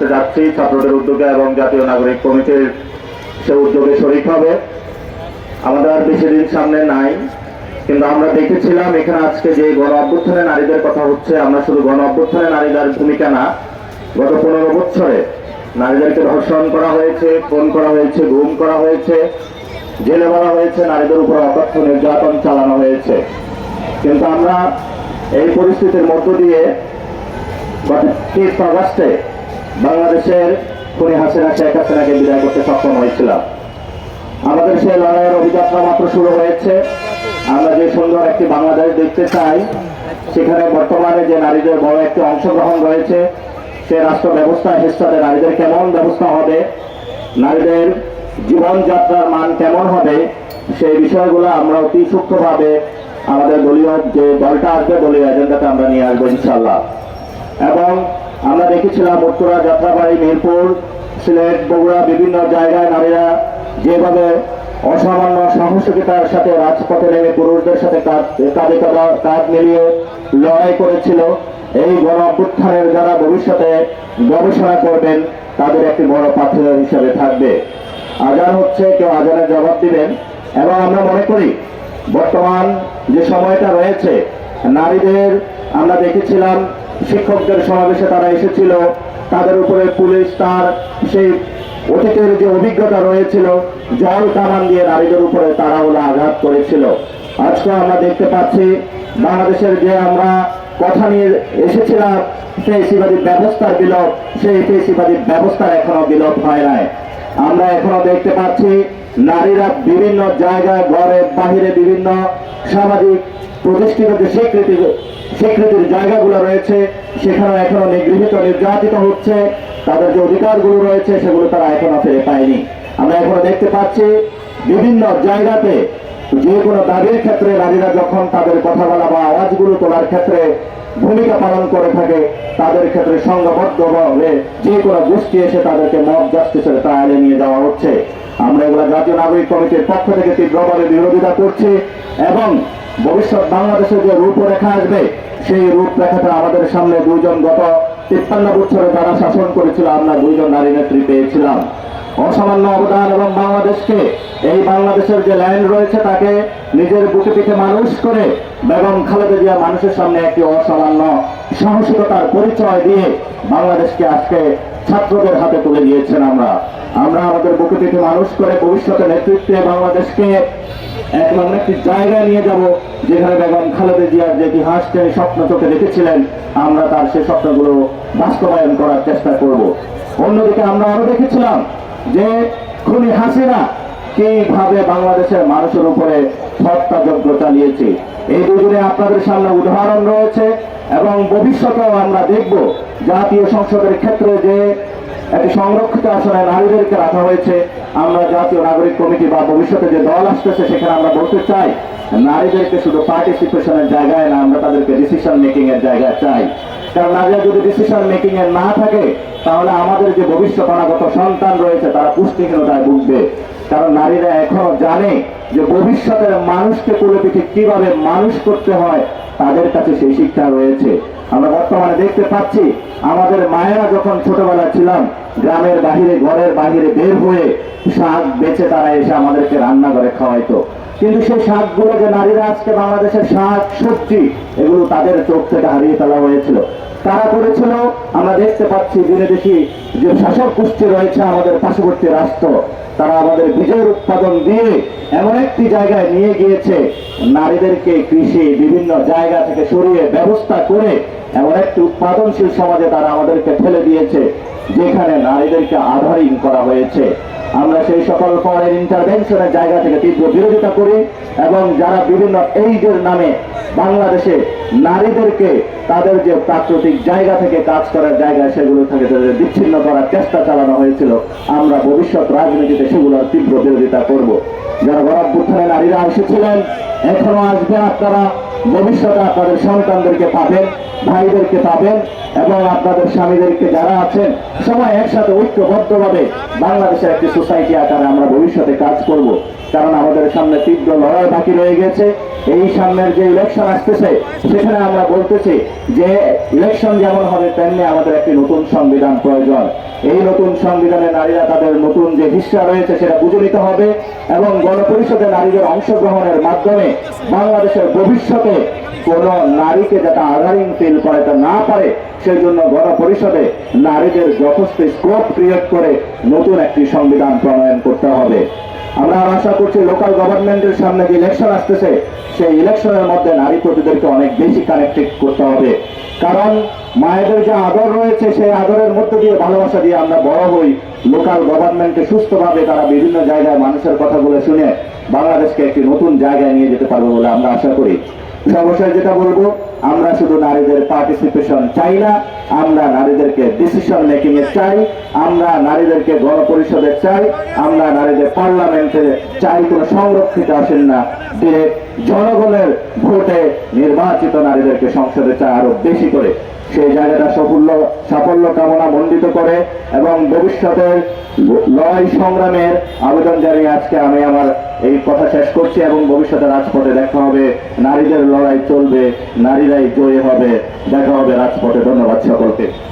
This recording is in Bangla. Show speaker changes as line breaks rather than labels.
করতে যাচ্ছি ছাত্রদের উদ্যোগে এবং জাতীয় নাগরিক কমিটির সে উদ্যোগে শরিক হবে। আমাদের আর বেশি দিন সামনে নাই, কিন্তু আমরা দেখেছিলাম এখানে আজকে যে গণ অভ্যুত্থানে নারীদের কথা হচ্ছে, আমরা শুধু গণ অভ্যুত্থানে নারীদের ভূমিকা না, গত পনেরো বছরে নারীদেরকে ধর্ষণ করা হয়েছে ফোন করা হয়েছে, গুম করা হয়েছে, জেলে মারা হয়েছে, নারীদের উপর অকথ্য নির্যাতন চালানো হয়েছে। কিন্তু আমরা এই পরিস্থিতির মধ্য দিয়ে গত তিরিশ আগস্টে বাংলাদেশের খুনি হাসিনা, শেখ হাসিনাকে বিদায় করতে সক্ষম হয়েছিলাম। আমাদের সেই লড়াইয়ের অভিযাত্রা মাত্র শুরু হয়েছে। আমরা যে সুন্দর একটি বাংলাদেশ দেখতে চাই, সেখানে বর্তমানে যে নারীদের বড় একটি অংশগ্রহণ রয়েছে, সে রাষ্ট্র ব্যবস্থা হিসাবে নারীদের কেমন ব্যবস্থা হবে, নারীদের জীবনযাত্রার মান কেমন হবে, সেই বিষয়গুলো আমরা অতি সূক্ষ্মভাবে আমাদের দলীয় যে দলটা আসবে, দলীয় এজেন্ডাতে আমরা নিয়ে আসব ইনশাল্লাহ এবং আমরা দেখেছিলাম উত্তরা যাত্রাবাড়ি, মিরপুর, সিলেট, বগুড়া বিভিন্ন জায়গায় নারীরা যেভাবে অসামান্য সাহসিকতার সাথে রাজপথে নেমে পুরুষদের সাথে কাঁধ কাঁধে মিলিয়ে লড়াই করেছিল। এই গণ অভ্যুত্থানের যারা ভবিষ্যতে গবেষণা করবেন, তাদের একটি বড় পাথর হিসাবে থাকবে। আজান হচ্ছে, কেউ আজানের জবাব দিবেন। এবং আমরা মনে করি, বর্তমান যে সময়টা রয়েছে, নারীদের আমরা দেখেছিলাম শিক্ষকদের সমাবেশে তারা এসেছিল। তাদের উপরে পুলিশ তার সেই অতীতের যে অভিজ্ঞতা রয়েছিল, জল কামান দিয়ে নারীদের উপরে তারা হলো আঘাত করেছিল। আজকে আমরা দেখতে পাচ্ছি, বাংলাদেশের যে আমরা কথা নিয়ে এসেছিলাম, সেই ফেসিবাদী ব্যবস্থার বিলোপ, সেই ফেসিবাদী ব্যবস্থার এখনও বিলোপ হয় নাই। আমরা এখনও দেখতে পাচ্ছি, নারীরা বিভিন্ন জায়গায়, ঘরে, বাহিরে বিভিন্ন সামাজিক প্রতিষ্ঠিত যে স্বীকৃতি স্বীকৃতির জায়গাগুলো রয়েছে, সেখানে এখনও নিগৃহীত নির্যাতিত হচ্ছে, তাদের যে অধিকারগুলো রয়েছে সেগুলো তারা এখনও ফিরে পায়নি। আমরা এখনও দেখতে পাচ্ছি বিভিন্ন জায়গাতে যে কোনো দাবির ক্ষেত্রে নারীরা যখন তাদের কথা বলা বা আওয়াজগুলো তোলার ক্ষেত্রে ভূমিকা পালন করে থাকে, তাদের ক্ষেত্রে সংঘবদ্ধ সংঘবদ্ধভাবে যে কোনো গোষ্ঠী এসে তাদেরকে মব জাস্টিসের ট্রায়ালে নিয়ে যাওয়া হচ্ছে। আমরা এগুলো জাতীয় নাগরিক কমিটির পক্ষ থেকে তীব্রভাবে বিরোধিতা করছি এবং ভবিষ্যৎ বাংলাদেশের যে রূপরেখা আসবে, সেই রূপরেখাটা আমাদের সামনে দুইজন গত তিপ্পান্ন বছরে যারা শাসন করেছিল, আমরা দুইজন নারী নেত্রী পেয়েছিলাম। অসামান্য অবদান এবং বাংলাদেশকে, এই বাংলাদেশের যে ল্যান্ড রয়েছে তাকে নিজের বুকে পিঠে মানুষ করে বেগম খালেদা জিয়া মানুষের সামনে একটি অসামান্য সাহসিকতার পরিচয় দিয়ে বাংলাদেশকে আজকে ছাত্রদের হাতে তুলে দিয়েছেন আমরা। আমরা আমাদের বুকে পিঠে মানুষ করে ভবিষ্যতে নেতৃত্বে বাংলাদেশকে একদম একটি জায়গায় নিয়ে যাব, যেখানে বেগম খালেদা জিয়ার যে ইতিহাস তিনি স্বপ্ন চোখে দেখেছিলেন, আমরা তার সেই স্বপ্নগুলো বাস্তবায়ন করার চেষ্টা করব। অন্যদিকে আমরা আরও দেখেছিলাম যে খুনি হাসিনা কীভাবে বাংলাদেশের মানুষের উপরে হত্যাযজ্ঞ চালিয়েছে। এই দুজনে আপনাদের সামনে উদাহরণ রয়েছে এবং ভবিষ্যতেও আমরা দেখব জাতীয় সংসদের ক্ষেত্রে যে একটি সংরক্ষিত আসনে নারীদেরকে রাখা হয়েছে, আমরা জাতীয় নাগরিক কমিটি বা ভবিষ্যতে যে দল আসতেছে, সেখানে আমরা বলতে চাই, নারীদেরকে শুধু পার্টিসিপেশনের জায়গায় না, আমরা তাদেরকে ডিসিশন মেকিং এর জায়গায় চাই। কারণ নারীরা যদি ডিসিশন মেকিং এর না থাকে, তাহলে আমাদের যে ভবিষ্যৎ অনাগত সন্তান রয়েছে, তারা পুষ্টিহীনতায় ভুগবে। কারণ নারীরা এখনও জানে যে ভবিষ্যতের মানুষকে তুলে পিঠে কীভাবে মানুষ করতে হয় তাদের কাছে সেই শিক্ষা রয়েছে। আমরা বর্তমানে দেখতে পাচ্ছি, আমাদের মায়েরা যখন ছোটবেলা ছিলাম, গ্রামের বাহিরে, ঘরের বাহিরে বের হয়ে শাক বেচে তারা এসে আমাদেরকে রান্না করে খাওয়াইতো। কিন্তু সেই শাকগুলো যে নারীরা আজকে বাংলাদেশের শাক, সবজি, এগুলো তাদের চোখ থেকে হারিয়ে ফেলা হয়েছিল। তারা করেছিল, আমরা দেখতে পাচ্ছি বিদেশি যে শাসক গোষ্ঠী রয়েছে আমাদের পার্শ্ববর্তী রাষ্ট্র তারা আমাদের বীজের উৎপাদন দিয়ে এমন একটি জায়গায় নিয়ে গিয়েছে। নারীদেরকে কৃষি বিভিন্ন জায়গা থেকে সরিয়ে ব্যবস্থা করে এমন একটি উৎপাদনশীল সমাজে তারা আমাদেরকে ফেলে দিয়েছে, যেখানে নারীদেরকে আধারহীন করা হয়েছে। আমরা সেই সকল পরের ইন্টারভেনশনের জায়গা থেকে তীব্র বিরোধিতা করি এবং যারা বিভিন্ন এইজের নামে বাংলাদেশে নারীদেরকে তাদের যে প্রাকৃতিক জায়গা থেকে কাজ করার জায়গা সেগুলো থেকে তাদের বিচ্ছিন্ন করার চেষ্টা চালানো হয়েছিল, আমরা ভবিষ্যৎ রাজনীতিতে সেগুলোর তীব্র বিরোধিতা করব। যারা গণঅভ্যুত্থানে নারীরা এসেছিলেন, এখনও আসবে আপনারা। ভবিষ্যতে আপনাদের সন্তানদেরকে পাবেন, ভাইদেরকে পাবেন এবং আপনাদের স্বামীদেরকে যারা আছেন, সবাই একসাথে ঐক্যবদ্ধভাবে বাংলাদেশের একটি সোসাইটি আকারে আমরা ভবিষ্যতে কাজ করব। কারণ আমাদের সামনে তীব্র লড়াই বাকি রয়ে গেছে। এই সামনের যে ইলেকশন আসতেছে, সেখানে আমরা বলতেছি যে ইলেকশন যেমন হবে, তেমনি আমাদের একটি নতুন সংবিধান প্রয়োজন। এই নতুন সংবিধানে নারীরা তাদের নতুন যে হিস্সা রয়েছে, সেটা বুঝে নিতে হবে এবং গণপরিষদে নারীদের অংশগ্রহণের মাধ্যমে বাংলাদেশের ভবিষ্যতে কোন নারীকে যাতে আধারিং ফিল করাতে না পারে সেই জন্য গণপরিষদে নারীদের যথেষ্ট স্কোপ ক্রিয়েট করে নতুন একটি সংবিধান প্রণয়ন করতে হবে। আমরা আশা করছি লোকাল গভর্নমেন্টের সামনে যে ইলেকশন আসতেছে, সেই ইলেকশনের মধ্যে নারী প্রতিদেরকে অনেক বেশি কানেক্টেড করতে হবে। কারণ মায়েদের যে আদর রয়েছে, সেই আদরের মধ্যে দিয়ে ভালোবাসা দিয়ে আমরা বড় হই। লোকাল গভর্নমেন্টকে সুস্থভাবে তারা বিভিন্ন জায়গায় মানুষের কথাগুলো শুনে বাংলাদেশকে একটি নতুন জায়গায় নিয়ে যেতে পারবে বলে আমরা আশা করি। সর্বশেষ যেটা বলব আমরা শুধু নারীদের পার্টিসিপেশন চাই না, আমরা নারীদেরকে ডিসিশন মেকিং এ চাই, আমরা নারীদেরকে গণপরিষদে চাই, আমরা নারীদের পার্লামেন্টে চাই, কোনো সংরক্ষিত আসেন না ডিরেক্ট জনগণের ভোটে নির্বাচিত নারীদেরকে সংসদে চাই আরও বেশি করে। সেই জায়গাটা সাফল্য সাফল্য কামনা মণ্ডিত করে এবং ভবিষ্যতের লড়াই সংগ্রামের আবেদন জানিয়ে আজকে আমি আমার এই কথা শেষ করছি এবং ভবিষ্যতে রাজপথে দেখা হবে। নারীদের লড়াই চলবে, নারীরাই জয়ী হবে। দেখা হবে রাজপথে। ধন্যবাদ সকলকে।